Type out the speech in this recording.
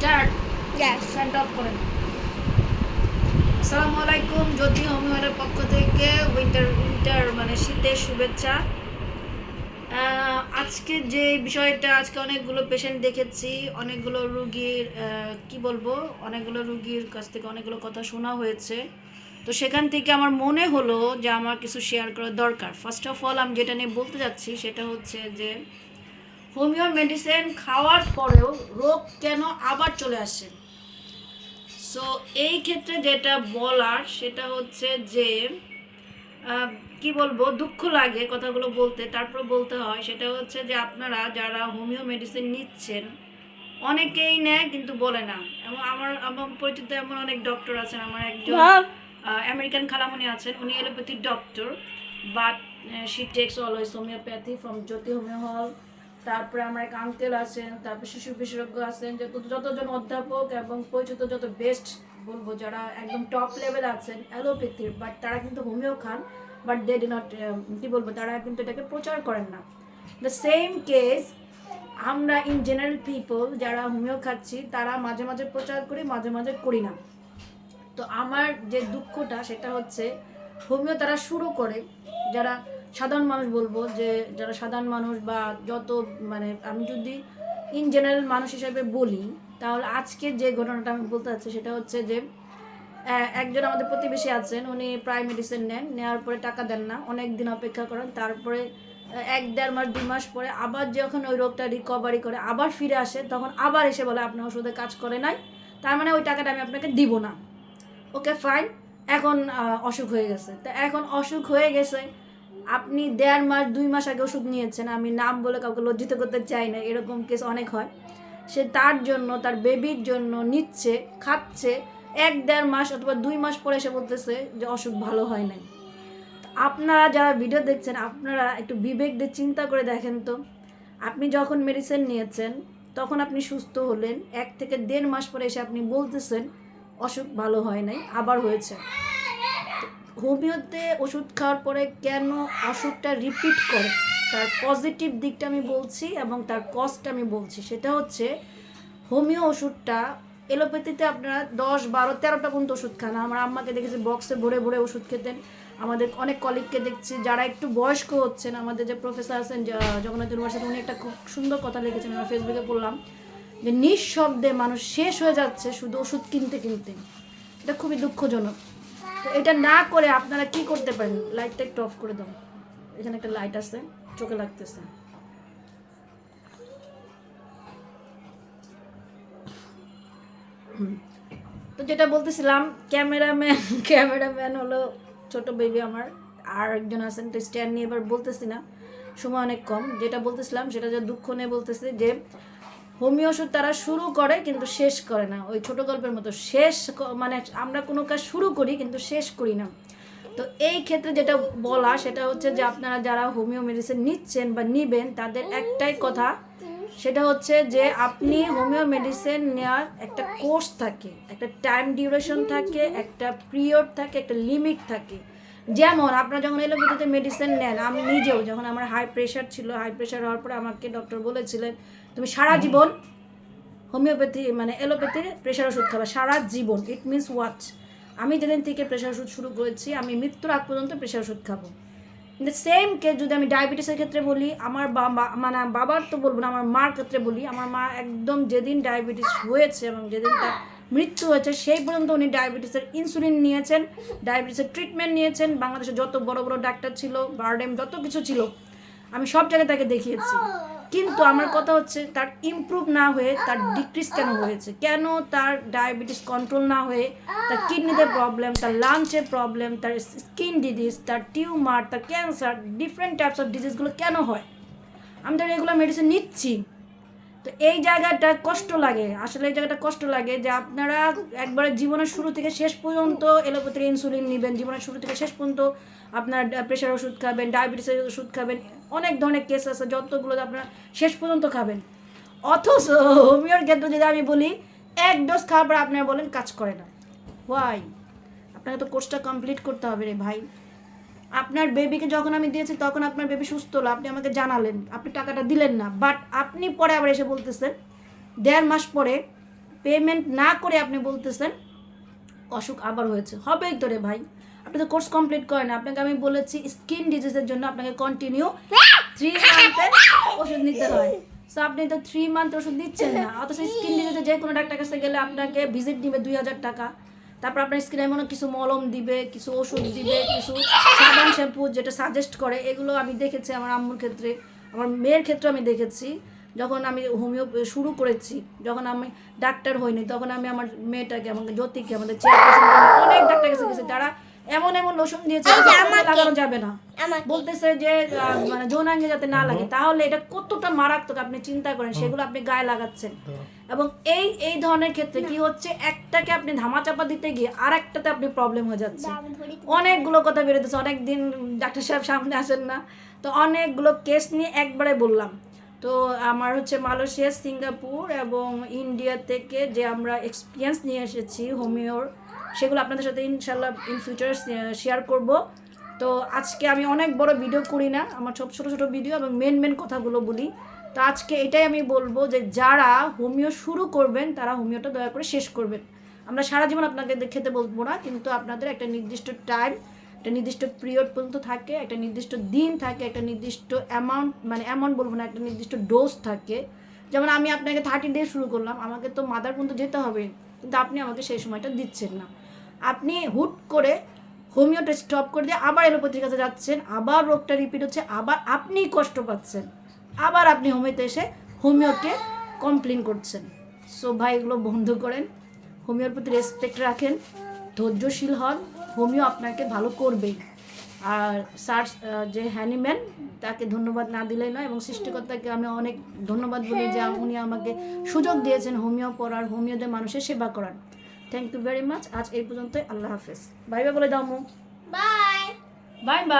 Start Yes. Send of করেন আসসালামু আলাইকুম জ্যোতি হোমিওয়ারের পক্ষ থেকে উইন্টার উইন্টার মানে শীতের শুভেচ্ছা। আজকে যে বিষয়টা আজকে অনেকগুলো পেশেন্ট দেখেছি অনেকগুলো রুগীর কি বলব অনেকগুলো রুগীর কাছ থেকে অনেকগুলো কথা শোনা হয়েছে। তো সেখান থেকে আমার মনে হলো যে আমার কিছু শেয়ার করা দরকার। ফার্স্ট অফ অল আমি যেটা নিয়ে বলতে যাচ্ছি সেটা হচ্ছে যে হোমিও মেডিসিন খাওয়ার পরেও রোগ কেন আবার চলে আসে? সো এই ক্ষেত্রে যেটা বলার সেটা হচ্ছে যে কি বলব দুঃখ লাগে কথাগুলো বলতে। তারপর বলতে হয় সেটা হচ্ছে যে আপনারা যারা হোমিও মেডিসিন নিচ্ছেন অনেকেই নেয় কিন্তু বলে না। এবং আমার আমার পরিচিত এমন অনেক ডক্টর আছেন আমার একজন আমেরিকান খালামণি আছেন উনি allopathic doctor but she takes always homeopathy from Jyoti homeo hall তারপরে আমার এক আঙ্কেল আছেন, তারপর শিশু বিশেষজ্ঞ আছেন, যে যতজন অধ্যাপক এবং পরিচিত যত বেস্ট বলব যারা একদম টপ লেভেল আছেন অ্যালোপ্যাথির বাট তারা কিন্তু হোমিও খান বাট দে ডি নট কি বলব, তারা কিন্তু এটাকে প্রচার করেন না। দ্য সেম কেস আমরা ইন জেনারেল পিপল যারা হোমিও খাচ্ছি, তারা মাঝে মাঝে প্রচার করি, মাঝে মাঝে করি না। তো আমার যে দুঃখটা, সেটা হচ্ছে হোমিও তারা শুরু করে, যারা সাধারণ মানুষ বলব যে, যারা সাধারণ মানুষ বা যত মানে আমি যদি ইন জেনারেল মানুষ হিসেবে বলি, তাহলে আজকে যে ঘটনাটা আমি বলতে চাচ্ছি সেটা হচ্ছে যে একজন আমাদের প্রতিবেশী আছেন, উনি প্রায় মেডিসিন নেন, নেওয়ার পরে টাকা দেন না, অনেক দিন অপেক্ষা করেন, তারপরে এক দেড় মাস, দুই মাস পরে আবার যখন ওই রোগটা রিকভারি করে, আবার ফিরে আসে, তখন আবার এসে বলে আপনার ওষুধে কাজ করে নাই, তার মানে ওই টাকাটা আমি আপনাকে দিব না। ওকে ফাইন এখন অসুখ হয়ে গেছে। তা এখন অসুখ হয়ে গেছে আপনি দেড় মাস, দুই মাস আগে ওষুধ নিয়েছেন, আমি নাম বলে কাউকে লজ্জিত করতে চাই না, এরকম কেস অনেক হয়। সে তার জন্য, তার বেবির জন্য নিচ্ছে, খাচ্ছে, এক দেড় মাস অথবা দুই মাস পরে এসে বলতেছে যে অসুখ ভালো হয় নাই। আপনারা যারা ভিডিও দেখছেন, আপনারা একটু বিবেক দিয়ে চিন্তা করে দেখেন তো। আপনি যখন মেডিসিন নিয়েছেন, তখন আপনি সুস্থ হলেন, এক থেকে দেড় মাস পরে এসে আপনি বলতেছেন অসুখ ভালো হয় নাই, আবার হয়েছে। হোমিওতে ওষুধ খাওয়ার পরে কেন অসুখটা রিপিট করে? তার পজিটিভ দিকটা আমি বলছি এবং তার কস্টটা আমি বলছি। সেটা হচ্ছে, হোমিও ওষুধটা, এলোপ্যাথিতে আপনারা দশ, বারো, তেরোটা পর্যন্ত ওষুধ খান। আমার আম্মাকে দেখেছি বক্সে ভরে ভরে ওষুধ খেতেন। আমাদের অনেক কলিগকে দেখছি, যারা একটু বয়স্ক হচ্ছেন, আমাদের যে প্রফেসর আছেন জগন্নাথ ইউনিভার্সিটি উনি একটা খুব সুন্দর কথা লিখেছেন, আমরা ফেসবুকে পড়লাম, যে নিঃশব্দে মানুষ শেষ হয়ে যাচ্ছে শুধু ওষুধ কিনতে কিনতে। এটা খুবই দুঃখজনক। এটা না করে আপনারা কি করতে পারেন? লাইটটা একটু অফ করে দাও। এখানে একটা লাইট আছে, চোখে লাগতেছে। তো যেটা বলতেছিলাম, ক্যামেরাম্যান ক্যামেরাম্যান হলো ছোট বেবি আমার। আর একজন আছেন, তো স্ট্যান্ড নিয়ে এবার বলতেছি না। সময় অনেক কম। যেটা বলতেছিলাম, সেটা যে দুঃখ নিয়ে বলতেছি যে হোমিও ওষুধ তারা শুরু করে কিন্তু শেষ করে না। ওই ছোট গল্পের মতো শেষ মানে আমরা কোনো কাজ শুরু করি কিন্তু শেষ করি না। তো এই ক্ষেত্রে যেটা বলা সেটা হচ্ছে যে আপনারা যারা হোমিও মেডিসিন নিচ্ছেন বা নিবেন, তাদের একটাই কথা, সেটা হচ্ছে যে আপনি হোমিও মেডিসিন নেওয়ার একটা কোর্স থাকে, একটা টাইম ডিউরেশন থাকে, একটা পিরিয়ড থাকে, একটা লিমিট থাকে। যেমন আপনারা যখন এলোপ্যাথিতে মেডিসিন নেন আমি নিজেও যখন আমার হাই প্রেশার ছিল হাই প্রেশার হওয়ার পরে আমাকে ডক্টর বলেছিলেন তুমি সারা জীবন হোমিওপ্যাথি মানে এলোপ্যাথির প্রেশার ওষুধ খাবে সারা জীবন ইট মিনস ওয়াচ আমি যেদিন থেকে প্রেশার ওষুধ শুরু করেছি আমি মৃত্যুর আগ পর্যন্ত প্রেশার ওষুধ খাব। কিন্তু সেম কেস যদি আমি ডায়াবেটিসের ক্ষেত্রে বলি আমার বাবা মানে বাবার তো বলব না আমার মার ক্ষেত্রে বলি আমার মা একদম যেদিন ডায়াবেটিস হয়েছে এবং যেদিন তার মৃত্যু হয়েছে, সেই পর্যন্ত উনি ডায়াবেটিসের ইনসুলিন নিয়েছেন ডায়াবেটিসের ট্রিটমেন্ট নিয়েছেন। বাংলাদেশে যত বড় বড় ডাক্তার ছিল বারডেম যত কিছু ছিল, আমি সব জায়গায় তাকে দেখিয়েছি। কিন্তু আমার কথা হচ্ছে, তার ইমপ্রুভ না হয়ে, তার ডিক্রিজ কেন হয়েছে? কেন তার ডায়াবেটিস কন্ট্রোল না হয়ে, তার কিডনিতে প্রবলেম তার লাঞ্চের প্রবলেম তার স্কিন ডিজিজ তার টিউমার তার ক্যান্সার ডিফারেন্ট টাইপস অফ ডিজিজগুলো কেন হয়? আমি তো এগুলো মেডিসিন নিচ্ছি। তো এই জায়গাটা কষ্ট লাগে। আসলে এই জায়গাটা কষ্ট লাগে যে আপনারা একবারে জীবনের শুরু থেকে শেষ পর্যন্ত এলোপ্যাথির ইনসুলিন নেবেন, জীবনের শুরু থেকে শেষ পর্যন্ত আপনার প্রেশার ওষুধ খাবেন ডায়াবেটিসের ওষুধ খাবেন, অনেক ধরনের কেস আছে যতগুলো আপনারা শেষ পর্যন্ত খাবেন। অথচ হোমিওর ক্ষেত্রে যদি আমি বলি, এক ডোজ খাওয়ার পর আপনারা বলেন কাজ করে না। ওয়াই আপনাকে তো কোর্সটা কমপ্লিট করতে হবে রে ভাই। আপনার বেবিকে যখন আমি দিয়েছি, তখন আপনার বেবি সুস্থ হলো। আপনি আমাকে জানালেন। আপনি টাকাটা দিলেন না। বাট আপনি পরে আবার এসে বলতেছেন, দেড় মাস পরে পেমেন্ট না করে আপনি বলতেছেন, অসুখ আবার হয়েছে। হবেই তো রে ভাই। আপনি তো কোর্স কমপ্লিট করেন আপনাকে আমি বলেছি স্কিন ডিজিজের জন্য আপনাকে কন্টিনিউ থ্রি মান্থের ওষুধ নিতে হয়। সো আপনি তো থ্রি মান্থ ওষুধ দিচ্ছেন না। অথচ স্কিন ডিজিজে যে কোনো ডাক্তার কাছে গেলে আপনাকে ভিজিট দিবে দুই হাজার টাকা। তারপর আপনার স্কিনে মনে কিছু মলম দিবে, কিছু ওষুধ দিবে, কিছু সাবান শ্যাম্পু যেটা সাজেস্ট করে, এগুলো আমি দেখেছি আমার আম্মুর ক্ষেত্রে, আমার মেয়ের ক্ষেত্রে আমি দেখেছি। যখন আমি হোমিও শুরু করেছি, যখন আমি ডাক্তার হইনি, তখন আমি আমার মেয়েটাকে, আমাকে জ্যোতিকে, আমাদের চেয়ারপারসন অনেক ডাক্তার কাছে গেছি। তারা এমন এমন ওষুধ দিয়েছে লাগানো যাবে না। বলতেছে যে মানে যৌনাঙ্গে যাতে না লাগে। তাহলে এটা কতটা মারাত্মক আপনি চিন্তা করেন সেগুলো আপনি গায়ে লাগাচ্ছেন। এবং এই এই ধরনের ক্ষেত্রে কি হচ্ছে একটাকে আপনি ধামাচাপা দিতে গিয়ে আর একটাতে আপনি প্রবলেম হয়ে যাচ্ছে। অনেকগুলো কথা বেরোতেছে অনেক দিন ডাক্তার সাহেব সামনে আসেন না। তো অনেকগুলো কেস নিয়ে একবারে বললাম। তো আমার হচ্ছে মালয়েশিয়া সিঙ্গাপুর এবং ইন্ডিয়া থেকে যে আমরা এক্সপিরিয়েন্স নিয়ে এসেছি হোমিওর সেগুলো আপনাদের সাথে ইনশাল্লাহ ইন ফিউচার শেয়ার করব। তো আজকে আমি অনেক বড় ভিডিও করি না, আমার সব ছোটো ছোটো ভিডিও এবং মেন মেন কথাগুলো বলি। তো আজকে এটাই আমি বলব যে যারা হোমিও শুরু করবেন, তারা হোমিওটা দয়া করে শেষ করবেন। আমরা সারা জীবন আপনাকে খেতে বলব না, কিন্তু আপনাদের একটা নির্দিষ্ট টাইম একটা নির্দিষ্ট পিরিয়ড পর্যন্ত থাকে, একটা নির্দিষ্ট দিন থাকে, একটা নির্দিষ্ট অ্যামাউন্ট মানে অ্যামাউন্ট বলব না, একটা নির্দিষ্ট ডোজ থাকে। যেমন আমি আপনাকে থার্টি ডেজ শুরু করলাম, আমাকে তো মাদার পর্যন্ত যেতে হবে। কিন্তু আপনি আমাকে সেই সময়টা দিচ্ছেন না। আপনি হুট করে হোমিও টেস্ট স্টপ করে দিয়ে আবার অ্যালোপ্যাথির কাছে যাচ্ছেন, আবার রোগটা রিপিট হচ্ছে, আবার আপনিই কষ্ট পাচ্ছেন। আবার আপনি হোমিওতে এসে হোমিওকে কমপ্লেন করছেন। সো ভাই, এগুলো বন্ধ করেন, হোমিওর প্রতি রেসপেক্ট রাখেন, ধৈর্যশীল হন, হোমিও আপনাকে ভালো করবেই। আর স্যার যে হ্যানিম্যান তাকে ধন্যবাদ না দিলেই নয় এবং সৃষ্টিকর্তাকে আমি অনেক ধন্যবাদ বলি যে উনি আমাকে সুযোগ দিয়েছেন হোমিও পড়ার হোমিওদের মানুষের সেবা করার। থ্যাংক ইউ ভেরি মাচ আজ এই পর্যন্তই। আল্লাহ হাফেজ। বাই বাই বলে দাও মু। Bye bye bye